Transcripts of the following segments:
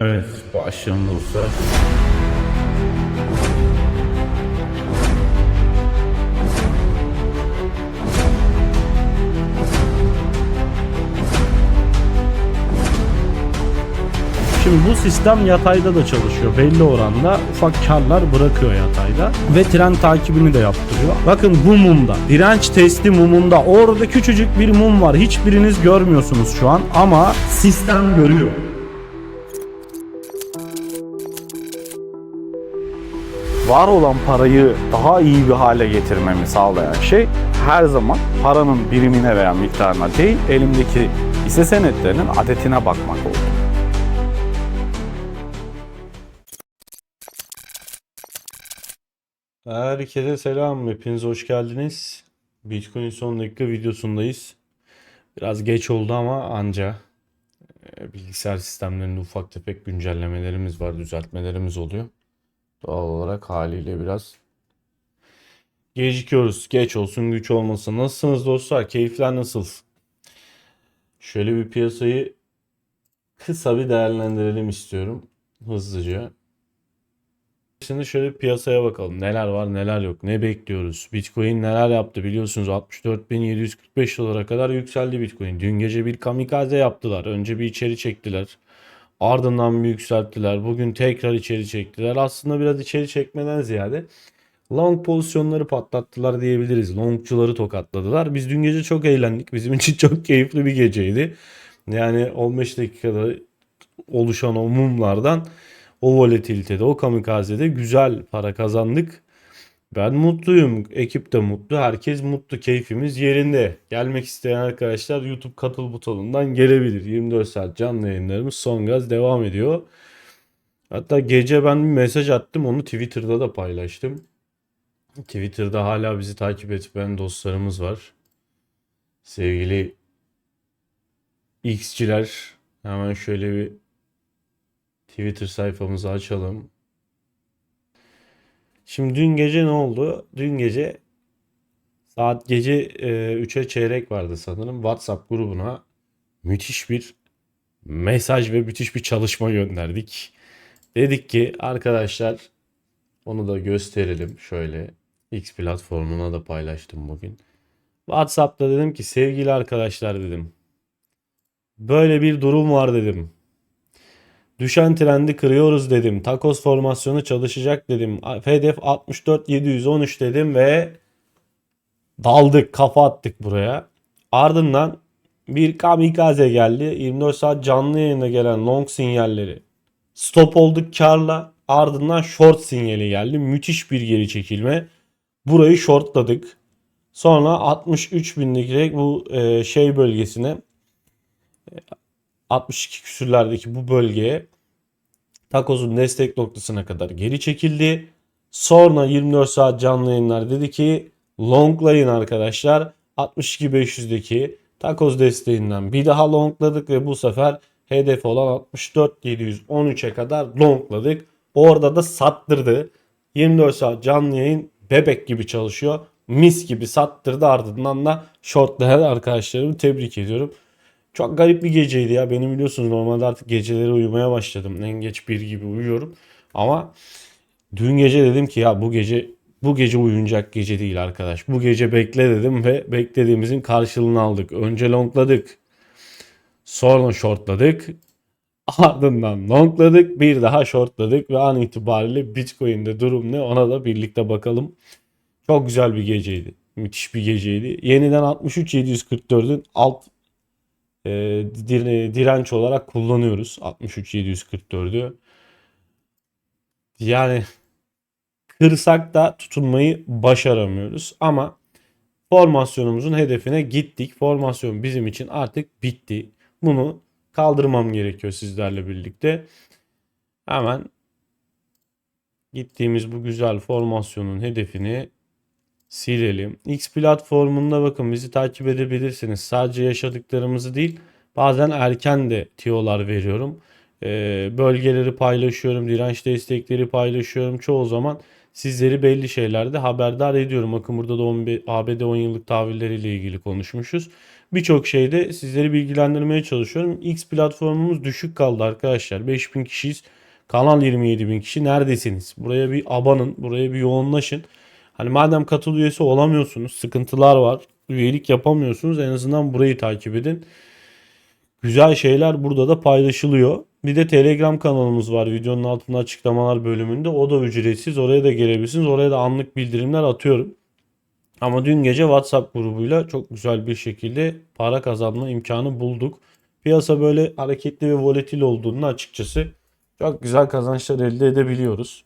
Evet başlayalım. Şimdi bu sistem yatayda da çalışıyor. Belli oranda ufak karlar bırakıyor yatayda. Ve tren takibini de yaptırıyor. Bakın bu mumda. Direnç testi mumunda. Orada küçücük bir mum var. Hiçbiriniz görmüyorsunuz şu an. Ama sistem görüyor. Var olan parayı daha iyi bir hale getirmemi sağlayan şey her zaman paranın birimine veya miktarına değil elimdeki hisse senetlerinin adetine bakmak oldu. Herkese selam. Hepiniz hoş geldiniz. Bitcoin son dakika videosundayız. Biraz geç oldu ama anca e, bilgisayar sistemlerinde ufak tefek güncellemelerimiz var, düzeltmelerimiz oluyor. Doğal olarak haliyle biraz gecikiyoruz. Geç olsun güç olmasın. Nasılsınız dostlar? Keyifler nasıl? Şöyle bir piyasayı kısa bir değerlendirelim istiyorum. Hızlıca. Şimdi şöyle piyasaya bakalım. Neler var neler yok. Ne bekliyoruz? Bitcoin neler yaptı biliyorsunuz 64.745 dolara kadar yükseldi Bitcoin. Dün gece bir kamikaze yaptılar. Önce bir içeri çektiler. Ardından yükselttiler. Bugün tekrar içeri çektiler. Aslında biraz içeri çekmeden ziyade long pozisyonları patlattılar diyebiliriz. Longçuları tokatladılar. Biz dün gece çok eğlendik. Bizim için çok keyifli bir geceydi. Yani 15 dakikada oluşan o mumlardan o volatilitede, o kamikazede güzel para kazandık. Ben mutluyum. Ekip de mutlu. Herkes mutlu. Keyfimiz yerinde. Gelmek isteyen arkadaşlar YouTube katıl butonundan gelebilir. 24 saat canlı yayınlarımız son gaz devam ediyor. Hatta gece ben bir mesaj attım. Onu Twitter'da da paylaştım. Twitter'da hala bizi takip etmeyen dostlarımız var. Sevgili X'ciler hemen şöyle bir Twitter sayfamızı açalım. Şimdi dün gece ne oldu? Dün gece saat gece e, 3'e çeyrek vardı sanırım. WhatsApp grubuna müthiş bir mesaj ve müthiş bir çalışma gönderdik. Dedik ki arkadaşlar onu da gösterelim şöyle. X platformuna da paylaştım bugün. WhatsApp'ta dedim ki sevgili arkadaşlar dedim. Böyle bir durum var dedim. Düşen trendi kırıyoruz dedim. Takos formasyonu çalışacak dedim. Hedef 64-713 dedim ve daldık kafa attık buraya. Ardından bir kamikaze geldi. 24 saat canlı yayına gelen long sinyalleri. Stop olduk karla. Ardından short sinyali geldi. Müthiş bir geri çekilme. Burayı shortladık. Sonra 63 binlik bu e, şey bölgesine 62 küsürlerdeki bu bölgeye Takoz'un destek noktasına kadar geri çekildi. Sonra 24 saat canlı yayınlar dedi ki longlayın arkadaşlar. 62.500'deki takoz desteğinden bir daha longladık ve bu sefer hedef olan 64.713'e kadar longladık. Orada da sattırdı. 24 saat canlı yayın bebek gibi çalışıyor. Mis gibi sattırdı ardından da shortlayan arkadaşlarımı tebrik ediyorum. Çok garip bir geceydi ya. Benim biliyorsunuz normalde artık geceleri uyumaya başladım. En geç bir gibi uyuyorum. Ama dün gece dedim ki ya bu gece bu gece uyunacak gece değil arkadaş. Bu gece bekle dedim ve beklediğimizin karşılığını aldık. Önce longladık. Sonra shortladık. Ardından longladık. Bir daha shortladık ve an itibariyle Bitcoin'de durum ne ona da birlikte bakalım. Çok güzel bir geceydi. Müthiş bir geceydi. Yeniden 63.744'ün alt e, dir- direnç olarak kullanıyoruz 63.744'ü. Yani kırsak da tutunmayı başaramıyoruz ama formasyonumuzun hedefine gittik. Formasyon bizim için artık bitti. Bunu kaldırmam gerekiyor sizlerle birlikte. Hemen gittiğimiz bu güzel formasyonun hedefini silelim. X platformunda bakın bizi takip edebilirsiniz. Sadece yaşadıklarımızı değil bazen erken de tiyolar veriyorum. Ee, bölgeleri paylaşıyorum. Direnç destekleri paylaşıyorum. Çoğu zaman sizleri belli şeylerde haberdar ediyorum. Bakın burada da 11, ABD 10 yıllık tahvilleriyle ilgili konuşmuşuz. birçok şeyde sizleri bilgilendirmeye çalışıyorum. X platformumuz düşük kaldı arkadaşlar. 5000 kişiyiz. Kanal 27 bin kişi. Neredesiniz? Buraya bir abanın. Buraya bir yoğunlaşın. Hani madem katıl üyesi olamıyorsunuz. Sıkıntılar var. Üyelik yapamıyorsunuz. En azından burayı takip edin. Güzel şeyler burada da paylaşılıyor. Bir de Telegram kanalımız var videonun altında açıklamalar bölümünde. O da ücretsiz. Oraya da gelebilirsiniz. Oraya da anlık bildirimler atıyorum. Ama dün gece WhatsApp grubuyla çok güzel bir şekilde para kazanma imkanı bulduk. Piyasa böyle hareketli ve volatil olduğunu açıkçası çok güzel kazançlar elde edebiliyoruz.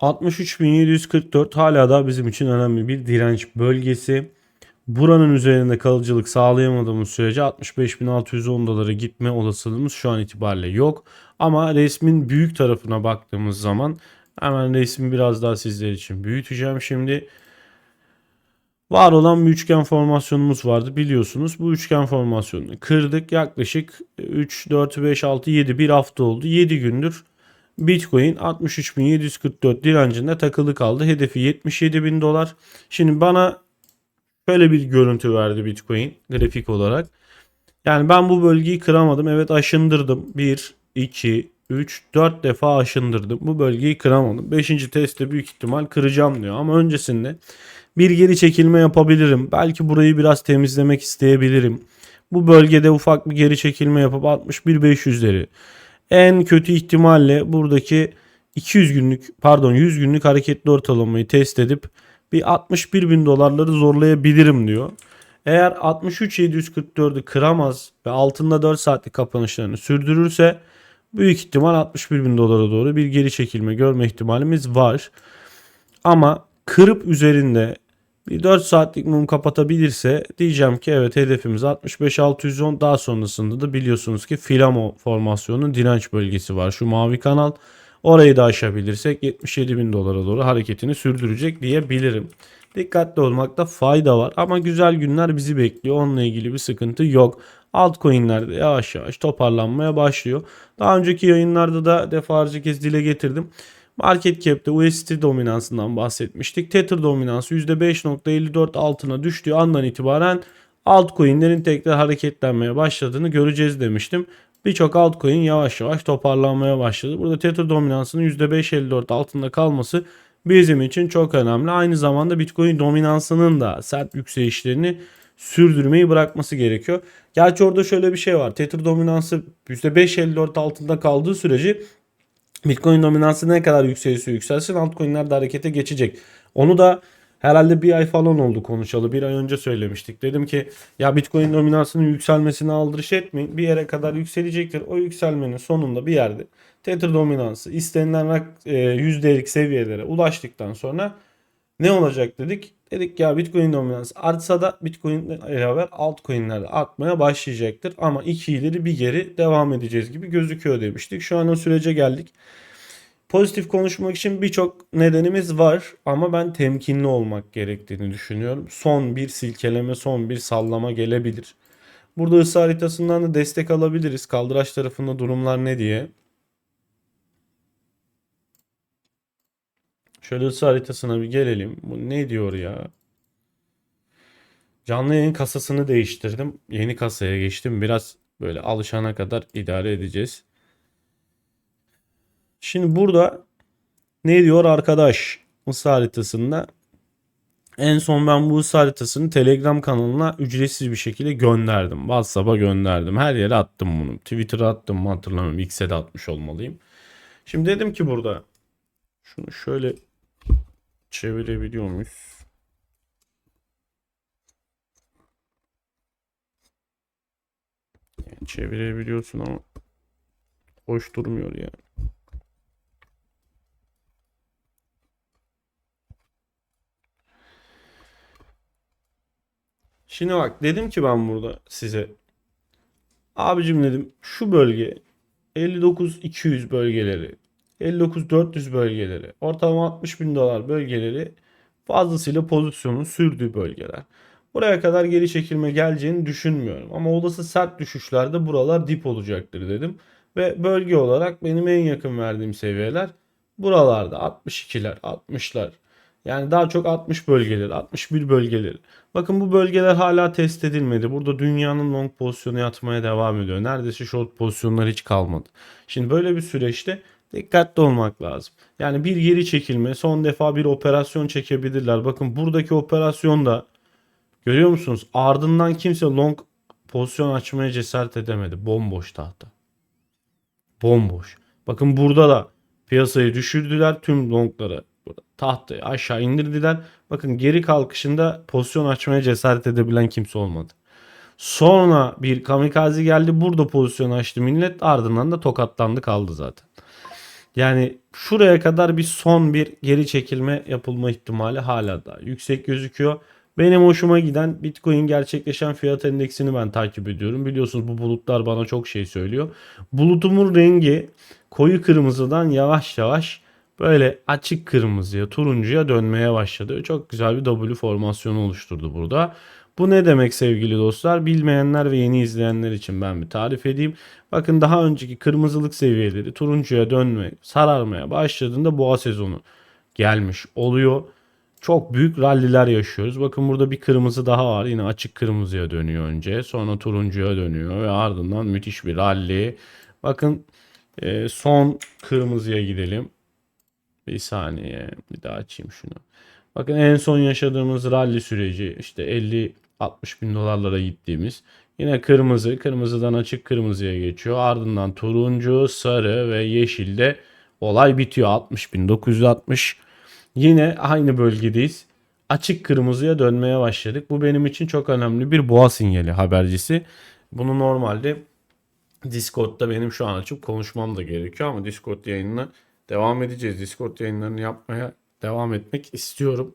63.744 hala da bizim için önemli bir direnç bölgesi. Buranın üzerinde kalıcılık sağlayamadığımız sürece 65.610 dolara gitme olasılığımız şu an itibariyle yok. Ama resmin büyük tarafına baktığımız zaman hemen resmi biraz daha sizler için büyüteceğim şimdi. Var olan bir üçgen formasyonumuz vardı biliyorsunuz. Bu üçgen formasyonunu kırdık. Yaklaşık 3, 4, 5, 6, 7 bir hafta oldu. 7 gündür Bitcoin 63.744 direncinde takılı kaldı. Hedefi 77.000 dolar. Şimdi bana şöyle bir görüntü verdi Bitcoin grafik olarak. Yani ben bu bölgeyi kıramadım. Evet aşındırdım. 1, 2, 3, 4 defa aşındırdım. Bu bölgeyi kıramadım. 5. testte büyük ihtimal kıracağım diyor. Ama öncesinde bir geri çekilme yapabilirim. Belki burayı biraz temizlemek isteyebilirim. Bu bölgede ufak bir geri çekilme yapıp 61.500'leri en kötü ihtimalle buradaki 200 günlük pardon 100 günlük hareketli ortalamayı test edip bir 61 bin dolarları zorlayabilirim diyor. Eğer 63.744'ü kıramaz ve altında 4 saatlik kapanışlarını sürdürürse büyük ihtimal 61 bin dolara doğru bir geri çekilme görme ihtimalimiz var. Ama kırıp üzerinde bir 4 saatlik mum kapatabilirse diyeceğim ki evet hedefimiz 65-610 daha sonrasında da biliyorsunuz ki Filamo formasyonun direnç bölgesi var. Şu mavi kanal orayı da aşabilirsek 77 bin dolara doğru hareketini sürdürecek diyebilirim. Dikkatli olmakta fayda var ama güzel günler bizi bekliyor. Onunla ilgili bir sıkıntı yok. Altcoin'lerde yavaş yavaş toparlanmaya başlıyor. Daha önceki yayınlarda da defalarca kez dile getirdim. Market cap'te USD dominansından bahsetmiştik. Tether dominansı %5.54 altına düştüğü andan itibaren altcoin'lerin tekrar hareketlenmeye başladığını göreceğiz demiştim. Birçok altcoin yavaş yavaş toparlanmaya başladı. Burada Tether dominansının %5.54 altında kalması bizim için çok önemli. Aynı zamanda Bitcoin dominansının da sert yükselişlerini sürdürmeyi bırakması gerekiyor. Gerçi orada şöyle bir şey var. Tether dominansı %5.54 altında kaldığı sürece Bitcoin dominansı ne kadar yükselirse yükselsin altcoin'ler de harekete geçecek. Onu da herhalde bir ay falan oldu konuşalı. Bir ay önce söylemiştik. Dedim ki ya Bitcoin dominansının yükselmesine aldırış etmeyin. Bir yere kadar yükselecektir. O yükselmenin sonunda bir yerde Tether dominansı istenilen e, yüzdelik seviyelere ulaştıktan sonra ne olacak dedik. Dedik ya Bitcoin dominansı artsa da Bitcoin beraber altcoin'ler de artmaya başlayacaktır. Ama iki ileri bir geri devam edeceğiz gibi gözüküyor demiştik. Şu an o sürece geldik. Pozitif konuşmak için birçok nedenimiz var ama ben temkinli olmak gerektiğini düşünüyorum. Son bir silkeleme, son bir sallama gelebilir. Burada ısı haritasından da destek alabiliriz. Kaldıraç tarafında durumlar ne diye. Şöyle ısı haritasına bir gelelim. Bu ne diyor ya? Canlı yayın kasasını değiştirdim. Yeni kasaya geçtim. Biraz böyle alışana kadar idare edeceğiz. Şimdi burada ne diyor arkadaş ısı haritasında? En son ben bu ısı haritasını Telegram kanalına ücretsiz bir şekilde gönderdim. WhatsApp'a gönderdim. Her yere attım bunu. Twitter'a attım mı hatırlamıyorum. X'e de atmış olmalıyım. Şimdi dedim ki burada şunu şöyle çevirebiliyor muyuz? Yani çevirebiliyorsun ama hoş durmuyor yani. Şimdi bak dedim ki ben burada size abicim dedim şu bölge 59-200 bölgeleri 59-400 bölgeleri, ortalama 60 bin dolar bölgeleri fazlasıyla pozisyonun sürdüğü bölgeler. Buraya kadar geri çekilme geleceğini düşünmüyorum. Ama olası sert düşüşlerde buralar dip olacaktır dedim. Ve bölge olarak benim en yakın verdiğim seviyeler buralarda 62'ler, 60'lar. Yani daha çok 60 bölgeleri, 61 bölgeleri. Bakın bu bölgeler hala test edilmedi. Burada dünyanın long pozisyonu yatmaya devam ediyor. Neredeyse short pozisyonlar hiç kalmadı. Şimdi böyle bir süreçte dikkatli olmak lazım. Yani bir geri çekilme, son defa bir operasyon çekebilirler. Bakın buradaki operasyonda görüyor musunuz? Ardından kimse long pozisyon açmaya cesaret edemedi. Bomboş tahta. Bomboş. Bakın burada da piyasayı düşürdüler. Tüm longları tahtayı aşağı indirdiler. Bakın geri kalkışında pozisyon açmaya cesaret edebilen kimse olmadı. Sonra bir kamikaze geldi. Burada pozisyon açtı millet. Ardından da tokatlandı kaldı zaten. Yani şuraya kadar bir son bir geri çekilme yapılma ihtimali hala da yüksek gözüküyor. Benim hoşuma giden Bitcoin gerçekleşen fiyat endeksini ben takip ediyorum. Biliyorsunuz bu bulutlar bana çok şey söylüyor. Bulutumun rengi koyu kırmızıdan yavaş yavaş böyle açık kırmızıya, turuncuya dönmeye başladı. Çok güzel bir W formasyonu oluşturdu burada. Bu ne demek sevgili dostlar? Bilmeyenler ve yeni izleyenler için ben bir tarif edeyim. Bakın daha önceki kırmızılık seviyeleri turuncuya dönme, sararmaya başladığında boğa sezonu gelmiş oluyor. Çok büyük ralliler yaşıyoruz. Bakın burada bir kırmızı daha var. Yine açık kırmızıya dönüyor önce. Sonra turuncuya dönüyor ve ardından müthiş bir ralli. Bakın e, son kırmızıya gidelim. Bir saniye bir daha açayım şunu. Bakın en son yaşadığımız rally süreci işte 50 60 bin dolarlara gittiğimiz. Yine kırmızı kırmızıdan açık kırmızıya geçiyor. Ardından turuncu sarı ve yeşilde olay bitiyor. 60 bin 960 yine aynı bölgedeyiz. Açık kırmızıya dönmeye başladık. Bu benim için çok önemli bir boğa sinyali habercisi. Bunu normalde Discord'da benim şu an açıp konuşmam da gerekiyor ama Discord yayınına devam edeceğiz. Discord yayınlarını yapmaya devam etmek istiyorum.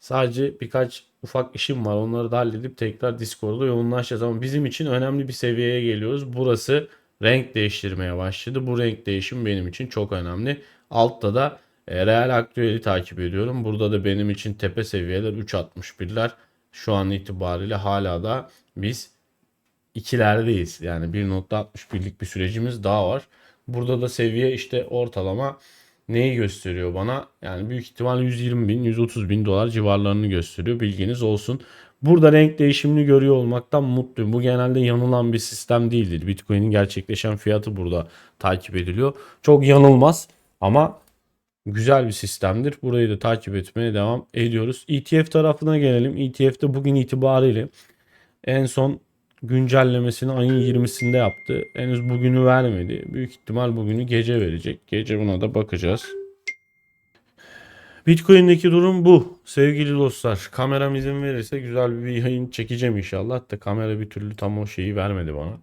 Sadece birkaç ufak işim var. Onları da halledip tekrar Discord'da yoğunlaşacağız. Ama bizim için önemli bir seviyeye geliyoruz. Burası renk değiştirmeye başladı. Bu renk değişim benim için çok önemli. Altta da e, real aktüeli takip ediyorum. Burada da benim için tepe seviyeler 3.61'ler. Şu an itibariyle hala da biz ikilerdeyiz. Yani 1.61'lik bir sürecimiz daha var. Burada da seviye işte ortalama neyi gösteriyor bana? Yani büyük ihtimal 120 bin, 130 bin dolar civarlarını gösteriyor. Bilginiz olsun. Burada renk değişimini görüyor olmaktan mutluyum. Bu genelde yanılan bir sistem değildir. Bitcoin'in gerçekleşen fiyatı burada takip ediliyor. Çok yanılmaz ama güzel bir sistemdir. Burayı da takip etmeye devam ediyoruz. ETF tarafına gelelim. ETF'de bugün itibariyle en son güncellemesini ayın 20'sinde yaptı. Henüz bugünü vermedi. Büyük ihtimal bugünü gece verecek. Gece buna da bakacağız. Bitcoin'deki durum bu. Sevgili dostlar, kameram izin verirse güzel bir yayın çekeceğim inşallah. Da kamera bir türlü tam o şeyi vermedi bana.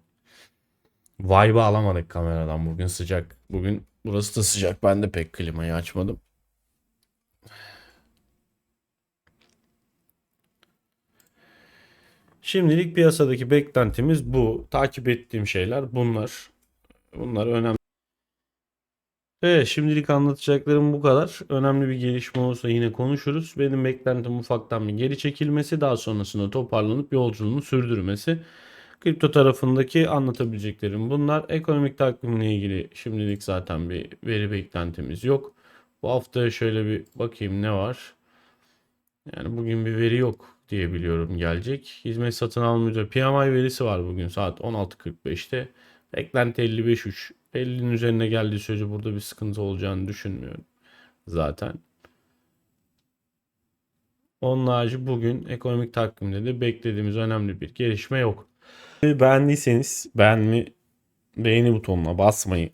Vibe'ı alamadık kameradan bugün sıcak. Bugün burası da sıcak. Ben de pek klimayı açmadım. Şimdilik piyasadaki beklentimiz bu. Takip ettiğim şeyler bunlar. Bunlar önemli. Evet şimdilik anlatacaklarım bu kadar. Önemli bir gelişme olursa yine konuşuruz. Benim beklentim ufaktan bir geri çekilmesi daha sonrasında toparlanıp yolculuğunu sürdürmesi. Kripto tarafındaki anlatabileceklerim bunlar. Ekonomik takvimle ilgili şimdilik zaten bir veri beklentimiz yok. Bu hafta şöyle bir bakayım ne var. Yani bugün bir veri yok diye biliyorum gelecek. Hizmet satın alma ücreti PMI verisi var bugün saat 16.45'te. Beklenti 55.3. 50'nin üzerine geldiği sürece burada bir sıkıntı olacağını düşünmüyorum zaten. Onun harici bugün ekonomik takvimde de beklediğimiz önemli bir gelişme yok. Beğendiyseniz beğenme beğeni butonuna basmayı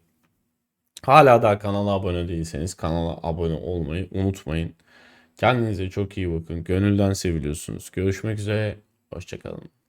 hala daha kanala abone değilseniz kanala abone olmayı unutmayın. Kendinize çok iyi bakın. Gönülden seviliyorsunuz. Görüşmek üzere. Hoşçakalın.